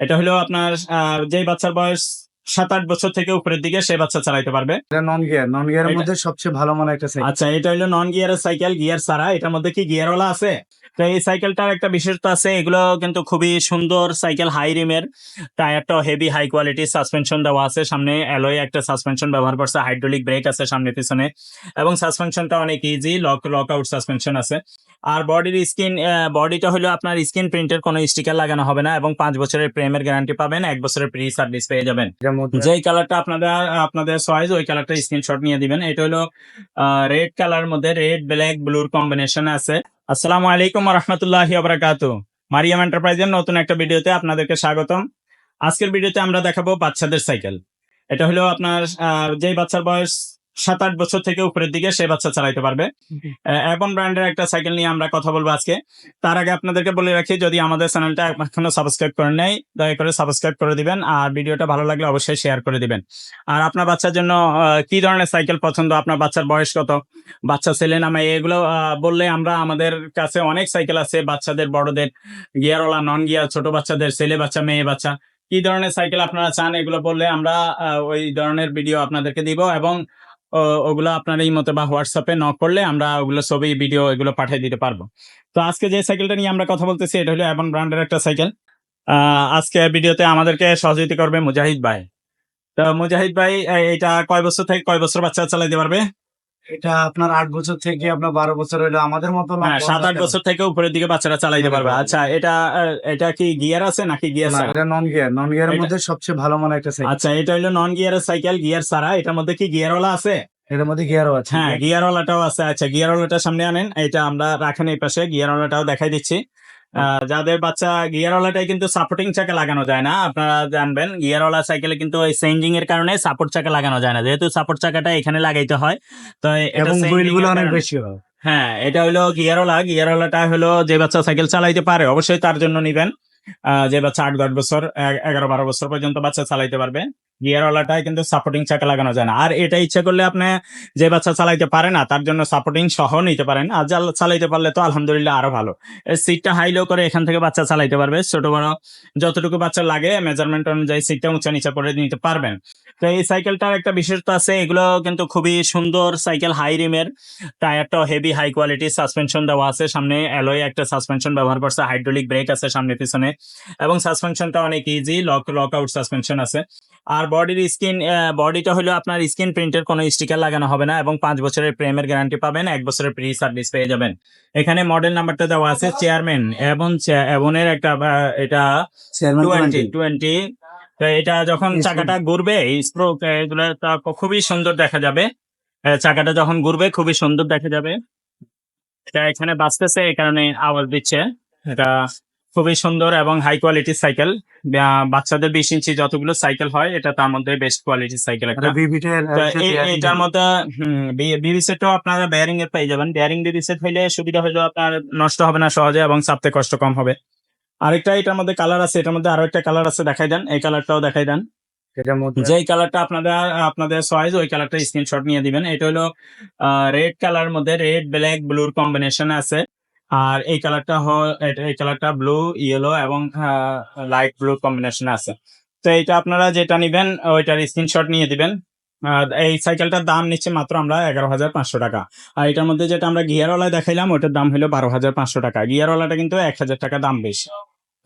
এটা হলো আপনার যে বাচ্চার বয়স সাত আট বছর থেকে উপরের দিকে সেই বাচ্চা চালাইতে পারবে। এটা নন গিয়ার নন গিয়ারের মধ্যে সবচেয়ে ভালো মানের একটা সাইকেল আচ্ছা এটা হলো নন গিয়ারের সাইকেল গিয়ার ছাড়া। এটার মধ্যে কি গিয়ারওয়ালা আছে? তো এই সাইকেলটার একটা বিশেষত্ব আছে এগুলো কিন্তু খুবই সুন্দর সাইকেল হাই রিমের টায়ারটাও হেভি হাই কোয়ালিটি সাসপেনশন দেওয়া আছে। সামনে অ্যালয় একটা সাসপেনশন ব্যবহার করছে হাইড্রোলিক ব্রেক আছে সামনে পিছনে। এবং সাসপেনশনটা অনেক easy lock lock out suspension আছে। আর বডির স্কিন বডিটা হলো আপনার স্কিন প্রিন্টের কোনো স্টিকার লাগানো হবে না এবং পাঁচ বছরের প্রেমের গ্যারান্টি পাবেন এক বছরের প্রি সার্ভিস পেয়ে যাবেন। মধ্যে। যেই কালারটা আপনাদের আপনাদের চয়েস ওই কালারটা স্ক্রিনশট নিয়ে দিবেন। এটা হলো রেড কালার মধ্যে রেড ব্ল্যাক ব্লুর কম্বিনেশন আছে। আসসালামু আলাইকুম রহমতুল্লাহি আবরাকাতু মারিয়াম এন্টারপ্রাইজের নতুন একটা ভিডিওতে আপনাদেরকে স্বাগতম। আজকের ভিডিওতে আমরা দেখাবো বাচ্চাদের সাইকেল এটা হলো আপনার যেই বাচ্চার বয়স সাত আট বছর থেকে উপরের দিকে সে বাচ্চা চালাইতে পারবে। অ্যাবন ব্র্যান্ডের একটা সাইকেল নিয়ে আমরা কথা বলব আজকে। তার আগে আপনাদেরকে বলে রাখি যদি আমাদের চ্যানেলটা এখনও সাবস্ক্রাইব করেন নাই দয়া করে সাবস্ক্রাইব করে দিবেন আর ভিডিওটা ভালো লাগলে অবশ্যই শেয়ার করে দিবেন। আর আপনার বাচ্চার জন্য কি ধরনের সাইকেল পছন্দ? আপনার বাচ্চার বয়স কত? বাচ্চা ছেলে নামে এগুলো বললে আমরা আমাদের কাছে অনেক সাইকেল আছে বাচ্চাদের বড়দের গিয়ারওয়ালা নন গিয়ার ছোট বাচ্চাদের ছেলে বাচ্চা মেয়ে বাচ্চা। কি ধরনের সাইকেল আপনারা চান? এগুলো বললে আমরা ওই ধরনের ভিডিও আপনাদেরকে দিব এবং ওগুলো আপনার এই মতো বা হোয়াটসঅ্যাপে ন করলে আমরা ওগুলো ছবি ভিডিও এগুলো পাঠিয়ে দিতে পারব। তো আজকে যে সাইকেলটা নিয়ে আমরা কথা বলতেছি, এটা হলো এমন ব্র্যান্ডের একটা সাইকেল আজকে ভিডিওতে আমাদেরকে সহযোগিতা করবে মুজাহিদ ভাই। তো মুজাহিদ ভাই এটা কয় বছর থেকে কয় বছর বাচ্চা চালাইতে পারবে? এটা আপনার আট বছর থেকে আপনার বারো বছর হইল আমাদের মতো হ্যাঁ সাত আট বছর থেকে উপরের দিকে বাচ্চারা চালাইতে পারবে। আচ্ছা এটা এটা কি গিয়ার আছে নাকি গিয়ার ছাড়া এটা নন গিয়ার নন গিয়ারের মধ্যে সবচেয়ে ভালো মনে একটা সাইকেল। আচ্ছা এটা হলো নন গিয়ারের সাইকেল গিয়ার ছাড়া এটার মধ্যে কি গিয়ারওয়ালা আছে? এটার মধ্যে গিয়ারও আছে। হ্যাঁ গিয়ারওয়ালাটাও আছে। আচ্ছা গিয়ারওয়ালাটা সামনে আনেন। এটা আমরা রাখেন এই পাশে গিয়ারওয়ালাটাও দেখাই দিচ্ছি। যাদের বাচ্চা গিয়ারওয়ালাটাই কিন্তু সাপোর্টিং চাকা লাগানো যায় না আপনারা জানবেন গিয়ারওয়ালা সাইকেলে কিন্তু ওই চেঞ্জিং এর কারণে সাপোর্ট চাকা লাগানো যায় না। যেহেতু সাপোর্ট চাকাটা এখানে লাগাইতে হয় তো এবং changing হুইলগুলো এর অনেক বেশি হয়। হ্যাঁ এটা হলো গিয়ারওয়ালা। গিয়ারওয়ালাটা হলো যে বাচ্চা সাইকেল চালাইতে পারে অবশ্যই তার জন্য নিবেন। আহ, যে বাচ্চা আট দশ বছর এগারো বারো বছর পর্যন্ত বাচ্চা চালাইতে পারবে। গিয়ারওয়ালাটায় কিন্তু সাপোর্টিং চাকা লাগানো যায় না। আর এটা ইচ্ছা করলে আপনি যে বাচ্চা চালাইতে পারে না, তার জন্য সাপোর্টিং সহ নিতে পারেন। আর যা চালাইতে পারলে তো আলহামদুলিল্লাহ আরও ভালো। সিটটা হাই লো করে এখান থেকে বাচ্চা চালাইতে পারবে। ছোট বড় যতটুকু বাচ্চা লাগে মেজারমেন্ট অনুযায়ী সিটটা উঁচা নিচা করে নিতে পারবেন। তো এই সাইকেলটার একটা বিশেষত্ব আছে, এগুলো কিন্তু খুবই সুন্দর সাইকেল হাই রিমের টায়ারটাও হেভি হাই কোয়ালিটি সাসপেনশন দেওয়া আছে। সামনে অ্যালয় একটা সাসপেনশন ব্যবহার করছে হাইড্রোলিক ব্রেক আছে সামনে পিছনে। এবং সাসপেনশনটা অনেক easy lock lock out suspension আছে। আর বডির স্কিন বডিটা হলো আপনার স্কিন প্রিন্টের কোনো স্টিকার লাগানো হবে না এবং পাঁচ বছরের প্রেমের গ্যারান্টি পাবেন এক বছরের প্রি সার্ভিস পেয়ে যাবেন। এখানে মডেল নাম্বারটা দেওয়া আছে চেয়ারম্যান এবং এবনের একটা এটা টোয়েন্টি টোয়েন্টি তো এটা যখন চাকাটা ঘুরবে স্ট্রোক এগুলো খুবই সুন্দর দেখা যাবে। চাকাটা যখন ঘুরবে খুবই সুন্দর দেখা যাবে। এটা এখানে বাঁচতেছে এই কারণে আওয়াজ দিচ্ছে। এটা খুবই সুন্দর এবং হাই কোয়ালিটির সাইকেল বাচ্চাদের বিশ ইঞ্চি যতগুলো সাইকেল হয় এটা তার মধ্যে বেস্ট কোয়ালিটির সাইকেল একটা। এটার মধ্যে বিবি সেটও আপনারা বেয়ারিং এর পেয়ে যাবেন। বেয়ারিং বিবি সেট হইলে সুবিধা হলো আপনার নষ্ট হবে না সহজে এবং চাপতে কষ্ট কম হবে। আরেকটা এটার মধ্যে কালার আছে এটার মধ্যে আরও একটা কালার আছে দেখাই দেন। এই কালারটাও দেখাই দেন। যেই কালারটা আপনাদের আপনাদের চয়েস ওই কালারটা স্ক্রিনশট নিয়ে দিবেন। এটা হলো রেড কালার মধ্যে রেড ব্ল্যাক ব্লুর কম্বিনেশন আছে। আর এই কালারটা এই কালারটা ব্লু ইয়েলো এবং লাইট ব্লু কম্বিনেশন আছে। তো এটা আপনারা যেটা নিবেন, ওইটার স্ক্রিনশট নিয়ে দিবেন। এই সাইকেলটার দাম নিচ্ছে মাত্র আমরা এগারো হাজার পাঁচশো টাকা। আর এটার মধ্যে যেটা আমরা গিয়ারওয়ালা দেখাইলাম, ওটার দাম হলো বারো হাজার পাঁচশো টাকা। গিয়ারওয়ালাটা কিন্তু এক হাজার টাকা দাম বেশি।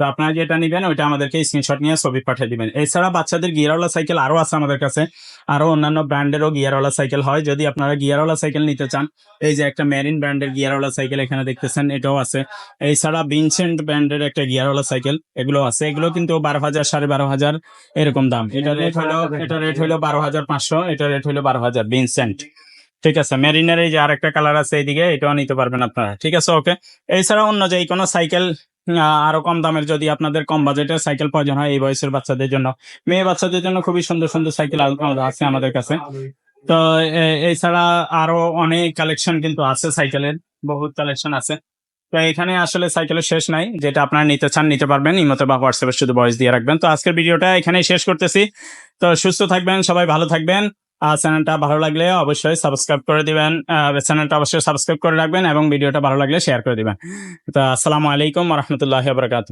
তো আপনারা যেটা নিবেন ওইটা আমাদেরকে স্ক্রিনশট নিয়ে ছবি পাঠিয়ে দিবেন। এছাড়া বাচ্চাদের গিয়ারওয়ালা সাইকেল আরও আছে আমাদের কাছে। আরও অন্যান্য ব্র্যান্ডেরও গিয়ারওয়ালা সাইকেল হয়। যদি আপনারা গিয়ারওয়ালা সাইকেল নিতে চান এই যে একটা মেরিন ব্র্যান্ডের গিয়ারওয়ালা সাইকেল এখানে দেখতেছেন এটাও আছে। এছাড়া ভিনসেন্ট ব্র্যান্ডের একটা গিয়ারওয়ালা সাইকেল এগুলো আছে। এগুলো কিন্তু বারো হাজার সাড়ে বারো হাজার এরকম দাম। এটা রেট হলো এটা রেট হলো বারো হাজার পাঁচশো এটা রেট হলো বারো হাজার। ভিনসেন্ট ঠিক আছে মেরিনের এই যে আরেকটা কালার আছে এইদিকে এটাও নিতে পারবেন আপনারা। ঠিক আছে ওকে এছাড়া অন্য যে কোনো সাইকেল আরও কম দামের যদি আপনাদের কম বাজেটের সাইকেল প্রয়োজন হয় এই বয়সের বাচ্চাদের জন্য। মেয়ে বাচ্চাদের জন্য খুবই সুন্দর সুন্দর সাইকেল আছে আমাদের কাছে। তো এছাড়া আরও অনেক কালেকশন কিন্তু আছে সাইকেলের বহুত কালেকশন আছে। তো এখানে আসলে সাইকেলের শেষ নাই, যেটা আপনারা নিতে চান নিতে পারবেন ইমতে বা হোয়াটসঅ্যাপে শুধু বয়স দিয়ে রাখবেন। তো আজকের ভিডিওটা এখানেই শেষ করতেছি। তো সুস্থ থাকবেন, সবাই ভালো থাকবেন। চ্যানেলটা ভালো লাগলে অবশ্যই সাবস্ক্রাইব করে দিবেন। চ্যানেলটা অবশ্যই সাবস্ক্রাইব করে রাখবেন এবং ভিডিওটা ভালো লাগলে শেয়ার করে দিবেন। তো আসসালামু আলাইকুম রহমতুল্লাহ বরকাত